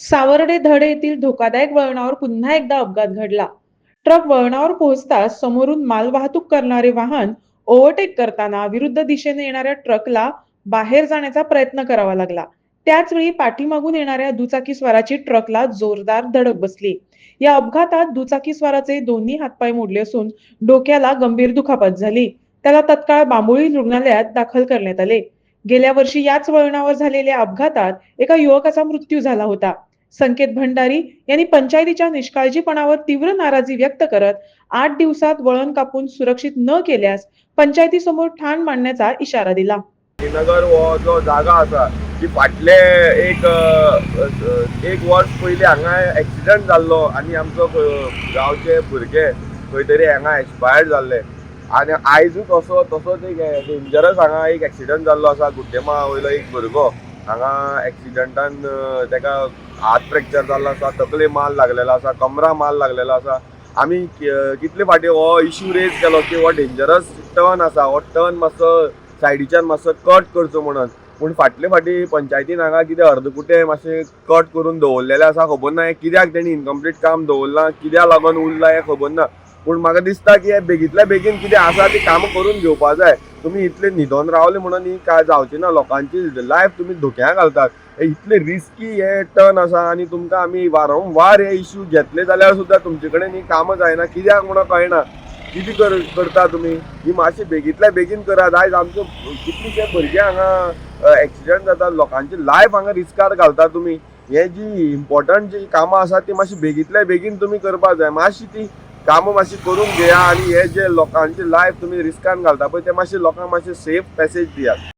सावर्डे धड येथील धोकादायक वळणावर पुन्हा एकदा अपघात घडला. ट्रक वळणावर पोहोचताच समोरून मालवाहतूक करणारे वाहन ओव्हरटेक करताना विरुद्ध दिशेने येणाऱ्या ट्रकला बाहेर जाण्याचा प्रयत्न करावा लागला. त्याचवेळी पाठीमागून येणाऱ्या दुचाकी स्वाराची ट्रकला जोरदार धडक बसली. या अपघातात दुचाकी स्वाराचे दोन्ही हातपाय मोडले असून डोक्याला गंभीर दुखापत झाली. त्याला तत्काळ बांबोळी रुग्णालयात दाखल करण्यात आले. गेल्या वर्षी याच वळणावर झालेल्या अपघातात एका युवकाचा मृत्यू झाला होता. संकेत भंडारी यांनी पंचायतीच्या निष्काळजीपणावर तीव्र नाराजी व्यक्त करत आठ दिवसात वळण कापून सुरक्षित न केल्यास पंचायतीसमोर ठाण मांडण्याचा इशारा दिला. श्रीनगर हो जो जागा आसा ती फाटले एक एक वर्स पयलीं हांगा एक्सिडंट जाल्लो आनी आमचो गांवचे भुरगे खंय तरी हांगा एक्सपायर्ड जाल्ले आनी आयजूच असो तसोच एक डेंजरस हांगा एक एक्सिडंट जाल्लो आसा गुड्डेमा वयलो एक भुरगो. हांगा एक्सिडंटान तेका हात फ्रॅक्चर जाल्लो आसा तकले माल लागलेलो आसा कमरा माल लागलेलो आसा आमी कितले फाटी हो इश्यू रेज केलो की हो डेंजरस टर्न आसा हो टर्न मातसो सायडीच्यान मातसो कट करचो म्हणून पूण फाटले फाटी पंचायतीन हांगा कितें अर्दकुटे मातशें कट करून दवरलेले आसा खबर ना हें कित्याक तेणी इनकम्प्लीट काम दवरलां कित्याक लागून उरलां हें खबर ना. पूण म्हाका दिसता की हे बेगींतल्या बेगीन कितें आसा ती कामां करून घेवपा जाय. तुमी इतले न्हिदोन रावले म्हणून ही काय जावची ना लोकांची लायफ तुमी धोक्यात घालतात. इतले रिस्की हे टर्न आसा आनी तुमकां आमी वारंवार हे इश्यू घेतले जाल्यार सुद्दां तुमचे कडेन ही कामां जायना कित्याक म्हणून कळना. कितें कर करता तुमी ही मातशी बेगींतल्या बेगीन करात आयज आमचो कितलीशे भुरगे हांगा एक्सिडंट जातात. लोकांची लायफ हांगा रिस्कार घालता तुमी हे जी इम्पॉर्टंट जी कामां आसा ती मातशी बेगींतल्या बेगीन तुमी करपाक जाय. मातशी ती कामां मातशी करून घेया आनी हे जे लोकांचे लायफ तुमी रिस्कान घालता पळय ते मातशे लोकांक मातशे सेफ पॅसेज दियात